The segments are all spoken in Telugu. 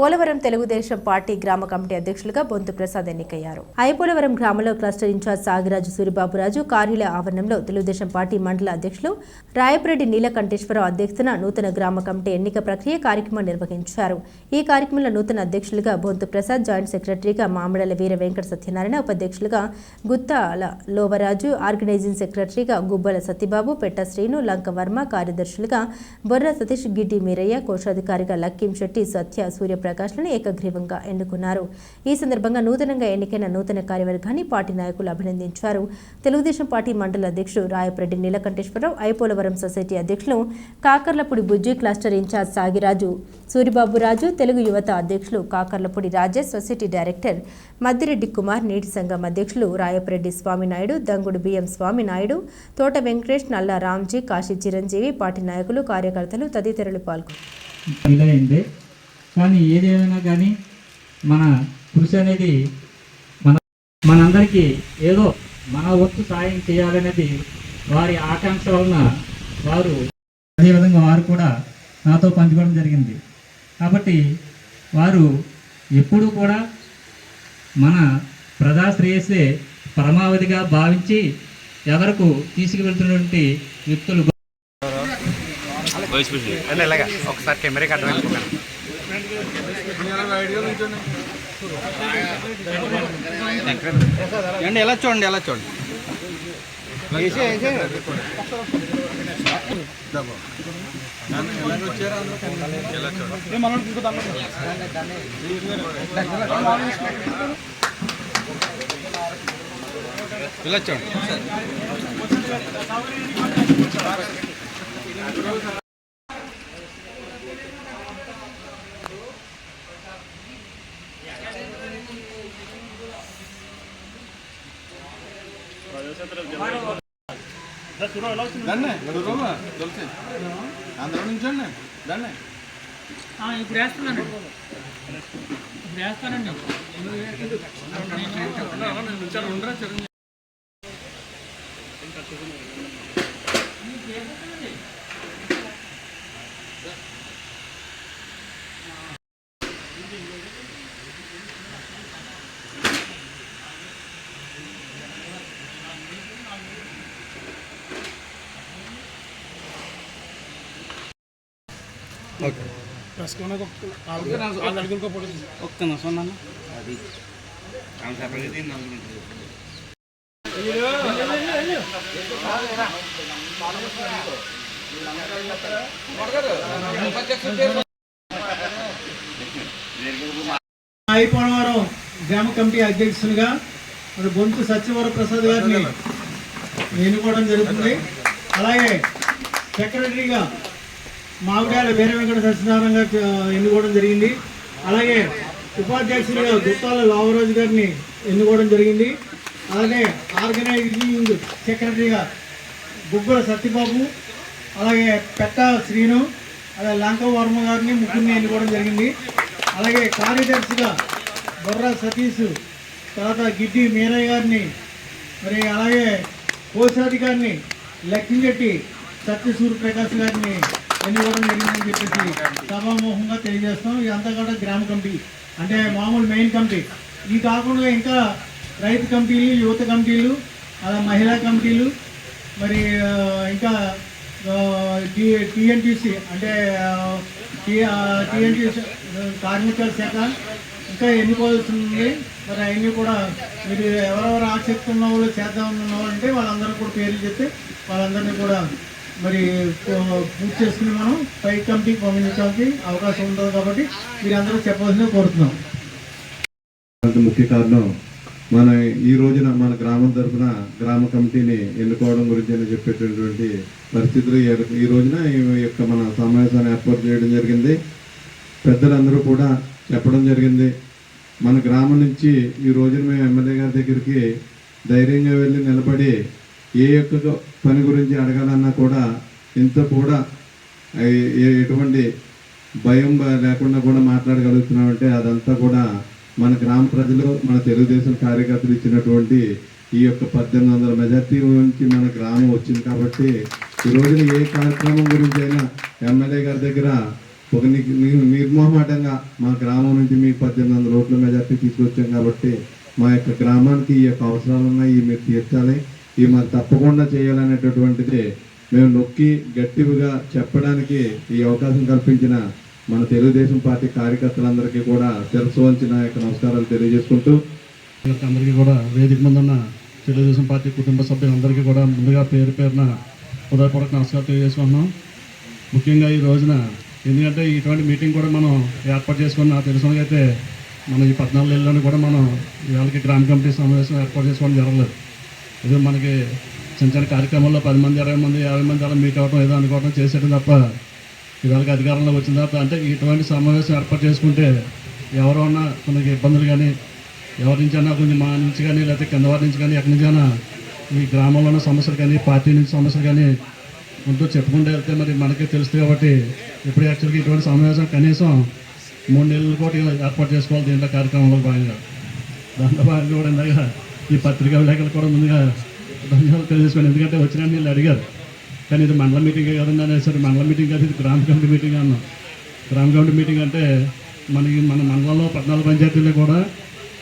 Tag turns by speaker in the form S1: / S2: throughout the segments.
S1: పోలవరం తెలుగుదేశం పార్టీ గ్రామ కమిటీ అధ్యక్షులుగా బొంతు ప్రసాద్ ఎన్నికయ్యారు. ఐపోలవరం గ్రామంలో క్లస్టర్ ఇన్ఛార్జ్ సాగిరాజు సూరిబాబురాజు కార్యాలయ ఆవరణంలో తెలుగుదేశం పార్టీ మండల అధ్యక్షులు రాయపురెడ్డి నీలకంఠేశ్వరరావు అధ్యక్షతన నూతన గ్రామ కమిటీ ఎన్నిక ప్రక్రియ కార్యక్రమం నిర్వహించారు. ఈ కార్యక్రమంలో నూతన అధ్యక్షులుగా బొంతు ప్రసాద్ జాయింట్ సెక్రటరీగా మామిడల వీర వెంకట సత్యనారాయణ ఉపాధ్యక్షులుగా గుత్తాల లోవరాజు ఆర్గనైజింగ్ సెక్రటరీగా గుబ్బల సత్యబాబు పెట్ట శ్రీను లంక వర్మ కార్యదర్శులుగా బొర్ర సతీష్ గిడ్డి మీరయ్య కోశాధికారిగా లక్కీం శెట్టి సత్య ప్రకాష్లను ఏకగ్రీవంగా ఎన్నుకున్నారు. ఈ సందర్భంగా నూతనంగా ఎన్నికైన నూతన కార్యవర్గాన్ని పార్టీ నాయకులు అభినందించారు. తెలుగుదేశం పార్టీ మండల అధ్యక్షుడు రాయపరెడ్డి నీలకంఠేశ్వరరావు ఐపోలవరం సొసైటీ అధ్యక్షులు కాకర్లపూడి బుజ్జి క్లస్టర్ ఇన్ఛార్జ్ సాగిరాజు సూరిబాబురాజు తెలుగు యువత అధ్యక్షులు కాకర్లపూడి రాజేష్ సొసైటీ డైరెక్టర్ మద్దిరెడ్డి కుమార్ నీటి సంఘం అధ్యక్షులు రాయపరెడ్డి స్వామినాయుడు దంగుడు బిఎం స్వామినాయుడు తోట వెంకటేష్ నల్ల రామ్జీ కాశీ చిరంజీవి పార్టీ నాయకులు కార్యకర్తలు తదితరులు పాల్గొన్నారు
S2: కానీ ఏదేమైనా కానీ మన కృషి అనేది మన మనందరికీ ఏదో మన వంతు సాయం చేయాలనేది వారి ఆకాంక్ష వలన వారు అదేవిధంగా వారు కూడా నాతో పంచుకోవడం జరిగింది. కాబట్టి వారు ఎప్పుడూ కూడా మన ప్రజా శ్రేయస్సే పరమావధిగా భావించి ఎవరకు తీసుకువెళ్తున్నటువంటి వ్యక్తులు
S3: ఒకసారి కెమెరాకి అడ్డం ఏంటి ఎలా చూడండి ఎలా చూడండి. ఇలా చూడండి. దాన్నే దూరమా తెలిసి అందరం నుంచండి దాన్నే.
S4: ఇప్పుడు వేస్తున్నాను ఇప్పుడు వేస్తానండి.
S3: ఒక్క నిమిషం నాన్న అది
S5: ఐపోలవరం గ్రామ కమిటీ అధ్యక్షునిగా మరి బొంతు సత్యవర ప్రసాద్ గారిని ఎన్నుకోవడం జరుగుతుంది. అలాగే సెక్రటరీగా మామిడాల వీర వెంకట సత్యనారాయణ ఎన్నుకోవడం జరిగింది. అలాగే ఉపాధ్యక్షుడిగా గుత్తాల లావరాజు గారిని ఎన్నుకోవడం జరిగింది. అలాగే ఆర్గనైజింగ్ సెక్రటరీగా గుబ్బల సత్యబాబు అలాగే పెట్ట శ్రీను అలాగే లంక వర్మ గారిని ముగ్గురిని ఎన్నుకోవడం జరిగింది. అలాగే కార్యదర్శిగా బొర్ర సతీష్ తర్వాత గిడ్డి మీరయ్య గారిని మరి అలాగే కోశాధికారిని లక్ష్మిరెడ్డి సత్య ప్రకాష్ గారిని ఎన్నుకోవడం జరిగిందని చెప్పేసి సభామోహంగా తెలియజేస్తాం ఇదంతా కూడా గ్రామ కమిటీ అంటే మామూలు మెయిన్ కమిటీ. ఇది కాకుండా ఇంకా రైతు కమిటీలు యువత కమిటీలు అలా మహిళా కమిటీలు మరి ఇంకా టిఎన్టీసీ అంటే టిఎన్టీసీ కార్మిక శాఖ ఇంకా ఎన్నుకోవాల్సింది మరి అవన్నీ కూడా మీరు ఎవరెవరు ఆసక్తి ఉన్న వాళ్ళు చేద్దాం ఉన్న వాళ్ళు అంటే వాళ్ళందరూ కూడా పేర్లు చెప్తే వాళ్ళందరినీ కూడా మరి పూర్తి చేసుకుని మనం పై కమిటీకి పంపించడానికి అవకాశం ఉంటుంది కాబట్టి మీరందరూ చెప్పవలసిన కోరుతున్నాం.
S6: ముఖ్య కారణం మన ఈ రోజున మన గ్రామం తరఫున గ్రామ కమిటీని ఎన్నుకోవడం గురించి అని చెప్పేటటువంటి పరిస్థితులు ఈ రోజున ఈ యొక్క మన సమావేశాన్ని ఏర్పాటు చేయడం జరిగింది. పెద్దలందరూ కూడా చెప్పడం జరిగింది. మన గ్రామం నుంచి ఈ రోజున మేము ఎమ్మెల్యే గారి దగ్గరికి ధైర్యంగా వెళ్ళి నిలబడి ఏ యొక్క పని గురించి అడగాలన్నా కూడా ఇంత కూడా ఎటువంటి భయం లేకుండా కూడా మాట్లాడగలుగుతున్నామంటే అదంతా కూడా మన గ్రామ ప్రజలు మన తెలుగుదేశం కార్యకర్తలు ఇచ్చినటువంటి ఈ యొక్క పద్దెనిమిది వందల మెజార్టీ నుంచి మన గ్రామం వచ్చింది కాబట్టి ఈ రోజున ఏ కార్యక్రమం గురించి అయినా ఎమ్మెల్యే గారి దగ్గర ఒక నిర్మోహమాటంగా మా గ్రామం నుంచి మీకు పద్దెనిమిది వందల ఓట్ల మెజార్టీ తీసుకొచ్చాం కాబట్టి మా యొక్క గ్రామానికి ఈ యొక్క అవసరాలు ఉన్నాయి మీరు తీర్చాలి. ఇవి మనం తప్పకుండా చేయాలనేటటువంటిది మేము నొక్కి గట్టిగా చెప్పడానికి ఈ అవకాశం కల్పించిన మన తెలుగుదేశం పార్టీ కార్యకర్తలందరికీ కూడా శిరస్సు వంచిన యొక్క నమస్కారాలు తెలియజేసుకుంటూ.
S7: అందరికీ కూడా వేదిక ముందు ఉన్న తెలుగుదేశం పార్టీ కుటుంబ సభ్యులందరికీ కూడా ముందుగా పేరు పేరున హృదయపూర్వక నమస్కారం తెలియజేసుకుంటున్నాం. ముఖ్యంగా ఈ రోజున ఎందుకంటే ఇటువంటి మీటింగ్ కూడా మనం ఏర్పాటు చేసుకుని నాకు తెలిసినకైతే మన ఈ పద్నాలుగు నెలల్లోనే కూడా మనం ఇవాళకి గ్రామ కమిటీ సమావేశం ఏర్పాటు చేసుకోవడం జరగలేదు. ఇది మనకి చిన్న చిన్న కార్యక్రమాల్లో పది మంది ఇరవై మంది యాభై మంది అలా మీట్ అవ్వడం ఏదో అనుకోవడం చేసేయడం తప్ప ఇవాళకి అధికారంలో వచ్చిన తర్వాత అంటే ఇటువంటి సమావేశం ఏర్పాటు చేసుకుంటే ఎవరో ఉన్న మనకి ఇబ్బందులు కానీ ఎవరి నుంచి అన్నా కొంచెం మా నుంచి కానీ లేకపోతే కింద వారి నుంచి కానీ ఎక్కడి నుంచి అయినా ఈ గ్రామంలో ఉన్న సమస్యలు కానీ పార్టీ నుంచి సమస్యలు కానీ ఉంటూ చెప్పుకుంటూ వెళ్తే మరి మనకే తెలుస్తుంది కాబట్టి ఇప్పుడు యాక్చువల్గా ఇటువంటి సమావేశం కనీసం మూడు నెలలు కూడా ఏర్పాటు చేసుకోవాలి దీంట్లో కార్యక్రమంలో భాగంగా. దాంట్లో భాగంగా కూడా ఇందాక ఈ పత్రికా విలేకరులు కూడా ముందుగా ధన్యవాదాలు తెలియజేసుకోండి ఎందుకంటే వచ్చిన వీళ్ళు అడిగారు. కానీ ఇది మండల మీటింగ్ కదండి అనేసరి మండల మీటింగ్ కాదు ఇది గ్రామ కమిటీ మీటింగ్ అన్నాం. గ్రామ కమిటీ మీటింగ్ అంటే మనకి మన మండలంలో పద్నాలుగు పంచాయతీలు కూడా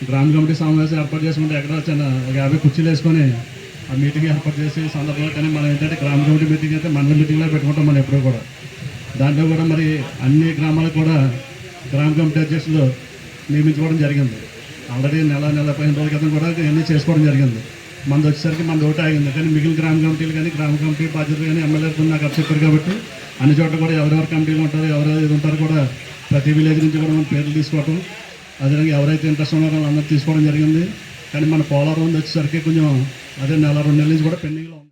S7: గ్రామ కమిటీ సమావేశం ఏర్పాటు చేసుకుంటే ఎక్కడ చిన్న ఒక యాభై కుర్చీలు వేసుకొని ఆ మీటింగ్ ఏర్పాటు చేసి సందర్భంలో. కానీ మనం ఏంటంటే గ్రామ కమిటీ మీటింగ్ అయితే మండల మీటింగ్లో పెట్టుకుంటాం మనం ఎప్పుడూ కూడా. దాంట్లో కూడా మరి అన్ని గ్రామాలకు కూడా గ్రామ కమిటీ అధ్యక్షులు నియమించుకోవడం జరిగింది. ఆల్రెడీ నెల నెల పైన రోజుల క్రితం కూడా ఇవన్నీ చేసుకోవడం జరిగింది. మంది వచ్చేసరికి మన ఓటు ఆగింది. కానీ మిగిలిన గ్రామ కమిటీలు కానీ గ్రామ కమిటీ బాధ్యతలు కానీ ఎమ్మెల్యేలు నాకు అప్పు చెప్పారు కాబట్టి అన్ని చోట్ల కూడా ఎవరెవరు కమిటీలు ఉంటారో ఎవరెవరు ఇది ఉంటారో కూడా ప్రతి విలేజ్ నుంచి కూడా మన పేర్లు తీసుకోవటం. అదేవిధంగా ఎవరైతే ఇంట్రెస్ట్ ఉన్నారో వాళ్ళందరూ తీసుకోవడం జరిగింది. కానీ మన పోలవరం వచ్చేసరికి కొంచెం అదే నెల రెండు నెలల నుంచి కూడా పెండింగ్లో ఉంది.